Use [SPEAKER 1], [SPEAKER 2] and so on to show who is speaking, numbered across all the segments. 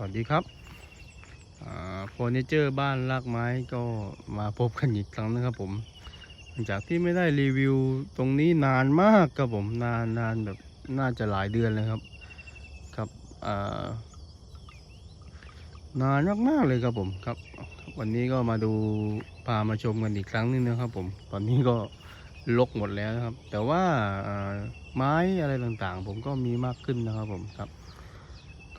[SPEAKER 1] สวัสดีครับเฟอร์นิเจอร์บ้านลากไม้ก็มาพบกันอีกครั้งนะครับผมหลังจากที่ไม่ได้รีวิวตรงนี้นานมากครับผมนานนานแบบน่าจะหลายเดือนเลยครับครับอ่านานมากๆเลยครับผมครับ วันนี้ก็มาดูพามาชมกันอีกครั้งนึงนะครับผมตอนนี้ก็ลกหมดแล้วนะครับ แต่ว่าไม้อะไรต่างๆ ผมก็มีมากขึ้นนะครับผมครับ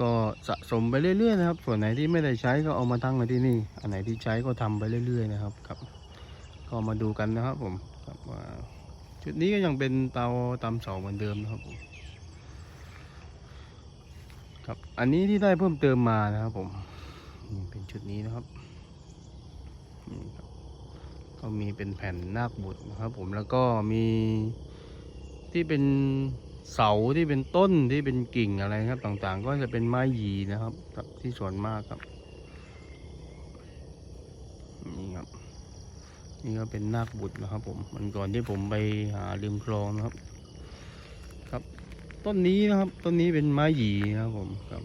[SPEAKER 1] ก็สะสมไปเรื่อยๆนะครับ ส่วนไหนที่ไม่ได้ใช้ก็เอามาตั้งไว้ที่นี่ อันไหนที่ใช้ก็ทำไปเรื่อยๆนะครับครับ ก็มาดูกันนะครับผมครับว่าชุดนี้ก็ยังเป็นเตาตำเสาเหมือนเดิมนะครับผมครับอันนี้ที่ได้เพิ่มเติมมานะครับผมนี่เป็นชุดนี้นะครับนี่ครับ ก็มีเป็นแผ่นนาคบุตรนะครับ ผมแล้วก็มีที่เป็น เสาที่เป็นต้นที่เป็นกิ่งอะไรครับ ต่างๆ ก็จะเป็นไม้หยีนะครับครับที่ส่วนมากครับนี่ครับ นี่ก็เป็นนาคบุตรนะครับ ผมมันก่อนที่ผมไปหาริมคลองนะครับ ครับ ต้นนี้นะครับต้นนี้เป็นไม้หยีนะครับผมครับ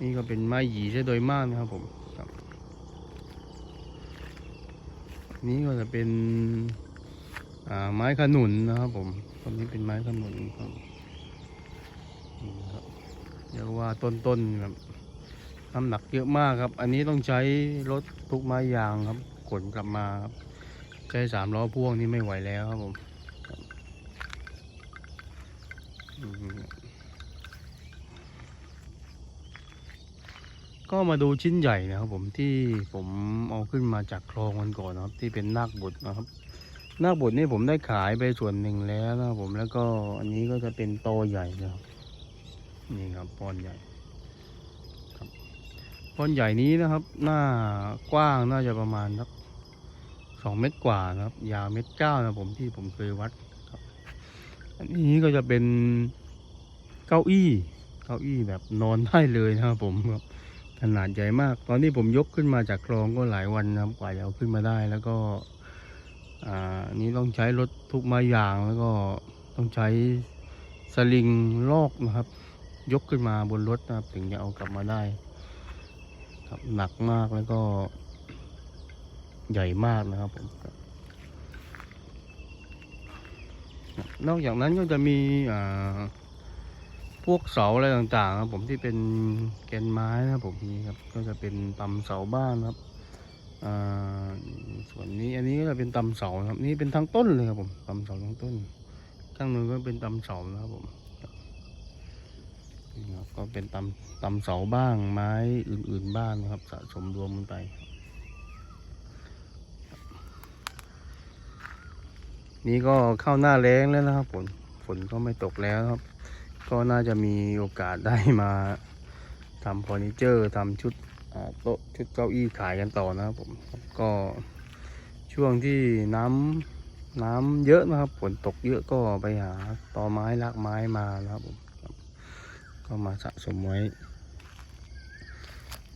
[SPEAKER 1] นี่ก็เป็นไม้หยีใช่โดยมากนะครับ ผมครับ นี้ก็จะเป็นไม้ขนุนนะครับผม ต้นนี้เป็นไม้ขนุนครับนี่ครับเรียกว่าต้นๆครับน้ำหนักเยอะมากครับ อันนี้ต้องใช้รถทุกไม้ยางครับ ขนกลับมาครับ ใช้สามล้อพ่วงนี่ไม่ไหวแล้วครับผมก็มาดูชิ้นใหญ่นะครับผมที่ผมเอาขึ้นมาจากคลองมันก่อนนะครับ ที่เป็นนาคบุตรนะครับ หน้าบุตรนี่ผมได้ขายไปส่วนหนึ่งแล้วนะผมแล้วก็อันนี้ก็จะเป็นโตใหญ่นะครับนี่ครับปอนใหญ่ครับปอนใหญ่นี้นะครับ หน้ากว้างน่าจะประมาณสักสองเมตรกว่านะครับ ยาวเมตรเก้านะผมที่ผมเคยวัดครับ อันนี้ก็จะเป็นเก้าอี้ เก้าอี้แบบนอนได้เลยนะครับผมครับขนาดใหญ่มาก ตอนที่ผมยกขึ้นมาจากคลองก็หลายวันนะครับกว่าจะเอาขึ้นมาได้แล้วก็อ่า นนี้ต้องใช้รถทุกไม้ยางแล้วก็ต้องใช้สลิงลอกนะครับ ยกขึ้นมาบนรถนะครับ ถึงจะเอากลับมาได้ครับหนักมากแล้วก็ใหญ่มากนะครับผมนอกจากนั้นก็จะมีอ่าพวกเสาอะไรต่างๆครับผมที่เป็นแกนไม้นะครับผมนี่ครับ ก็จะเป็นตำเสาบ้านครับอ่า ส่วนนี้อันนี้ก็จะเป็นตำเสาครับ นี่เป็นทั้งต้นเลยครับผมตำเสาทั้งต้น ข้างนู้นก็เป็นตำเสานะครับผมก็เป็นตำตำเสาบ้างไม้อื่น ๆบ้างนะครับ สะสมรวมกันไป นี่ก็เข้าหน้าแล้งแล้วนะครับฝนฝนก็ไม่ตกแล้วครับ ก็น่าจะมีโอกาสได้มาทำเฟอร์นิเจอร์ทำชุดโต๊ะชุดเก้าอี้ขายกันต่อนะครับผมก็ ช่วงที่น้ำน้ำเยอะนะครับฝนตกเยอะก็ไปหาตอไม้รากไม้มานะครับผมก็มาสะสมไว้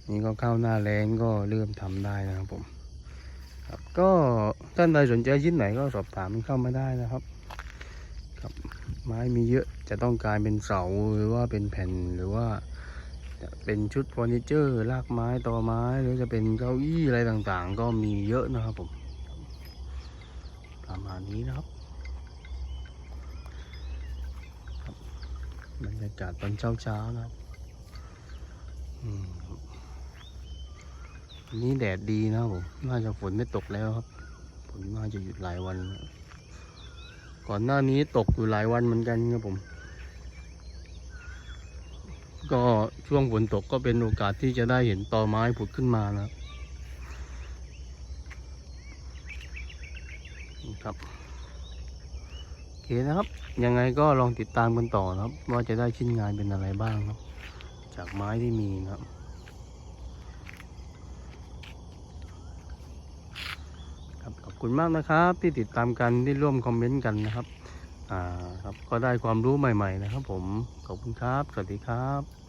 [SPEAKER 1] นี่ก็เข้าหน้าแรงก็เริ่มทำได้นะครับผมครับก็ท่านใดสนใจชิ้นไหนก็สอบถามเข้ามาได้นะครับครับไม้มีเยอะจะต้องการเป็นเสาหรือว่าเป็นแผ่นหรือว่าเป็นชุดเฟอร์นิเจอร์รากไม้ตอไม้หรือจะเป็นเก้าอี้อะไรต่างๆ ก็มีเยอะนะครับผม มาณนี้นะครับครับบรรยากาศตอนเช้าๆนะครับนนี้แดดดีนะผมน่าจะฝนไม่ตกแล้วครับฝนน่าจะหยุดหลายวัน ก่อนหน้านี้ตกอยู่หลายวันเหมือนกันครับผม ก็ช่วงฝนตกก็เป็นโอกาสที่จะได้เห็นตอไม้ผุดขึ้นมานะครับนี่ ครับโอเคนะครับ ยังไงก็ลองติดตามกันต่อนะครับ ว่าจะได้ชิ้นงานเป็นอะไรบ้างครับ จากไม้ที่มีนะครับครับขอบคุณมากนะครับ ที่ติดตามกันที่ร่วมคอมเมนต์กันนะครับอ่าครับก็ได้ความรู้ใหม่ ๆ นะครับ ผมขอบคุณครับ สวัสดีครับ